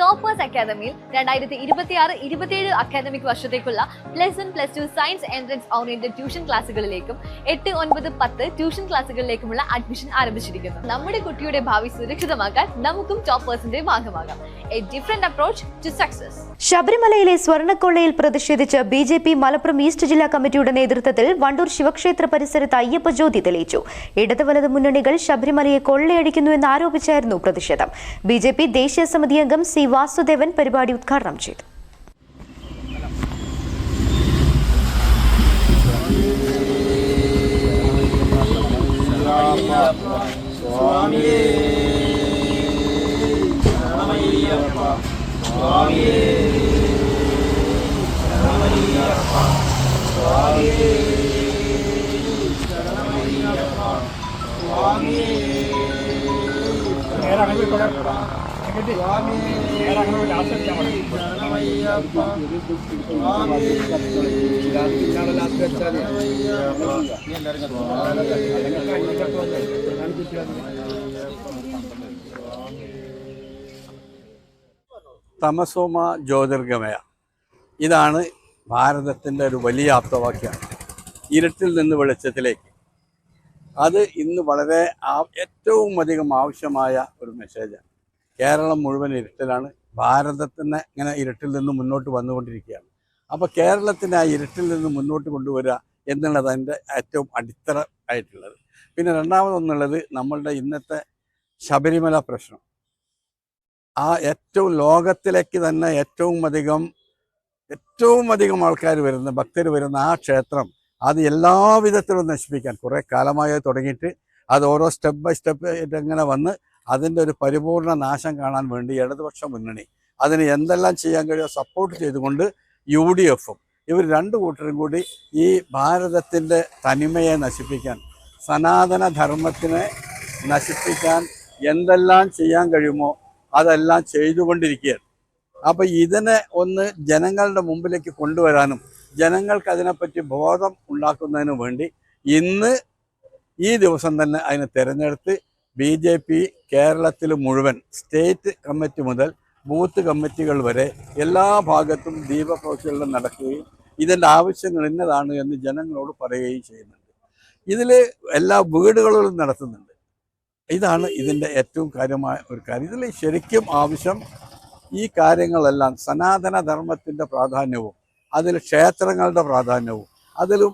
Toppers അക്കാദമിയിൽ രണ്ടായിരത്തി ഇരുപത്തിയാറ് ഇരുപത്തിയേഴ് അക്കാദമിക് വർഷത്തേക്കുള്ള plus one plus two science entrance oriented tuition ക്ലാസ്സുകളിലേക്കും എട്ട് ഒൻപത് പത്ത് ട്യൂഷൻ ക്ലാസ്സുകളിലേക്കുമുള്ള അഡ്മിഷൻ ആരംഭിച്ചിരിക്കുന്നു. നമ്മുടെ കുട്ടിയുടെ ഭാവി സുരക്ഷിതമാക്കാൻ നമുക്കും ടോപ്പേഴ്സിന്റെ ഭാഗമാകാം. A different approach to success ശബരിമലയിലെ സ്വർണക്കൊള്ളയിൽ പ്രതിഷേധിച്ച് B J P Malappuram east ജില്ലാ കമ്മിറ്റിയുടെ നേതൃത്വത്തിൽ വണ്ടൂർ ശിവക്ഷേത്ര പരിസരത്ത് അയ്യപ്പ ജ്യോതി തെളിയിച്ചു. ഇടത് വലത് മുന്നണികൾ ശബരിമലയെ കൊള്ളയടിക്കുന്നുവെന്ന് ആരോപിച്ചായിരുന്നു പ്രതിഷേധം. ബി ജെ പി ദേശീയ സമിതി അംഗം സി വാസുദേവൻ പരിപാടി ഉദ്ഘാടനം ചെയ്തു തമസോമ ജ്യോതിർഗമയ. ഇതാണ് ഭാരതത്തിന്റെ ഒരു വലിയ ആപ്തവാക്യമാണ് ഇരുട്ടിൽ നിന്ന് വെളിച്ചത്തിലേക്ക്. അത് ഇന്ന് വളരെ ഏറ്റവും അധികം ആവശ്യമായ ഒരു മെസ്സേജാണ് കേരളം മുഴുവൻ ഇരുട്ടിലാണ്. ഭാരതത്തിന് ഇങ്ങനെ ഇരുട്ടിൽ നിന്ന് മുന്നോട്ട് വന്നുകൊണ്ടിരിക്കുകയാണ്. അപ്പോൾ കേരളത്തിനെ ആ ഇരുട്ടിൽ നിന്ന് മുന്നോട്ട് കൊണ്ടുവരിക എന്നുള്ളത് അതിന്റെ ഏറ്റവും അടിത്തറ ആയിട്ടുള്ളത്. പിന്നെ രണ്ടാമതൊന്നുള്ളത് നമ്മളുടെ ഇന്നത്തെ ശബരിമല പ്രശ്നം. ആ ഏറ്റവും ലോകത്തിലേക്ക് തന്നെ ഏറ്റവും അധികം ഏറ്റവും അധികം ആൾക്കാർ വരുന്ന ഭക്തർ വരുന്ന ആ ക്ഷേത്രം അത് എല്ലാവിധത്തിലും നശിപ്പിക്കാൻ കുറേ കാലമായി തുടങ്ങിയിട്ട് അത് ഓരോ സ്റ്റെപ്പ് ബൈ സ്റ്റെപ്പ് ഇങ്ങനെ വന്ന് അതിന്റെ ഒരു പരിപൂർണ നാശം കാണാൻ വേണ്ടി ഇടതുപക്ഷ മുന്നണി അതിന് എന്തെല്ലാം ചെയ്യാൻ കഴിയുമോ സപ്പോർട്ട് ചെയ്തുകൊണ്ട് യു ഡി എഫും ഇവർ രണ്ട് കൂട്ടരും കൂടി ഈ ഭാരതത്തിന്റെ തനിമയെ നശിപ്പിക്കാൻ സനാതന ധർമ്മത്തിനെ നശിപ്പിക്കാൻ എന്തെല്ലാം ചെയ്യാൻ കഴിയുമോ അതെല്ലാം ചെയ്തുകൊണ്ടിരിക്കുകയാണ്. അപ്പൊ ഇതിനെ ഒന്ന് ജനങ്ങളുടെ മുമ്പിലേക്ക് കൊണ്ടുവരാനും ജനങ്ങൾക്ക് അതിനെപ്പറ്റി ബോധം ഉണ്ടാക്കുന്നതിനു വേണ്ടി ഇന്ന് ഈ ദിവസം തന്നെ അതിനെ തിരഞ്ഞെടുത്ത് ബി ജെ പി കേരളത്തിൽ മുഴുവൻ സ്റ്റേറ്റ് കമ്മിറ്റി മുതൽ ബൂത്ത് കമ്മിറ്റികൾ വരെ എല്ലാ ഭാഗത്തും ദീപപ്രവൃത്തികളിലും നടക്കുകയും ഇതിന്റെ ആവശ്യങ്ങൾ ഇന്നതാണ് എന്ന് ജനങ്ങളോട് പറയുകയും ചെയ്യുന്നുണ്ട്. ഇതിൽ എല്ലാ വീടുകളിലും നടത്തുന്നുണ്ട്. ഇതാണ് ഇതിന്റെ ഏറ്റവും കാര്യമായ ഒരു കാര്യം. ഇതിൽ ശരിക്കും ആവശ്യം ഈ കാര്യങ്ങളെല്ലാം സനാതന ധർമ്മത്തിന്റെ പ്രാധാന്യവും അതിൽ ക്ഷേത്രങ്ങളുടെ പ്രാധാന്യവും അതിലും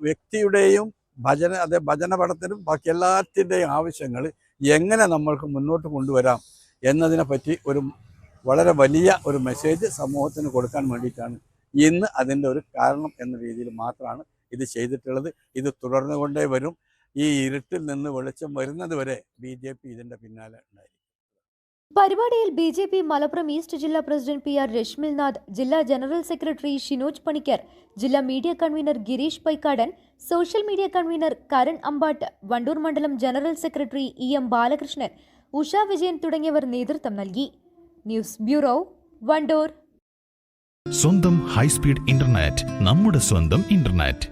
വ്യക്തിയുടെയും ഭജന അതേ ഭജന പടത്തിനും ബാക്കി എല്ലാത്തിന്റെയും ആവശ്യങ്ങൾ എങ്ങനെ നമ്മൾക്ക് മുന്നോട്ട് കൊണ്ടുവരാം എന്നതിനെ പറ്റി ഒരു വളരെ വലിയ ഒരു മെസ്സേജ് സമൂഹത്തിന് കൊടുക്കാൻ വേണ്ടിയിട്ടാണ് ഇന്ന് അതിന്റെ ഒരു കാരണം എന്ന രീതിയിൽ മാത്രമാണ് ഇത് ചെയ്തിട്ടുള്ളത്. ഇത് തുടർന്നുകൊണ്ടേ വരും. ഈ ഇരുട്ടിൽ നിന്ന് വെളിച്ചം വരുന്നത് വരെ ബി ജെ പി ഇതിന്റെ പിന്നാലെ ഉണ്ടായിരിക്കും. പരിപാടിയിൽ B J P Malappuram east ജില്ലാ പ്രസിഡന്റ് പി ആർ രശ്മിൽനാഥ് ജില്ലാ ജനറൽ സെക്രട്ടറി ഷിനോജ് പണിക്കർ ജില്ലാ media convener Girish Paikkadan social media convener Karan Ambatt Vandoor മണ്ഡലം general secretary E M Balakrishnan Usha Vijayan തുടങ്ങിയവർ നേതൃത്വം നൽകി. News bureau Vandoor. സ്വന്തം ഹൈസ്പീഡ് ഇന്റർനെറ്റ് നമ്മുടെ സ്വന്തം ഇന്റർനെറ്റ്.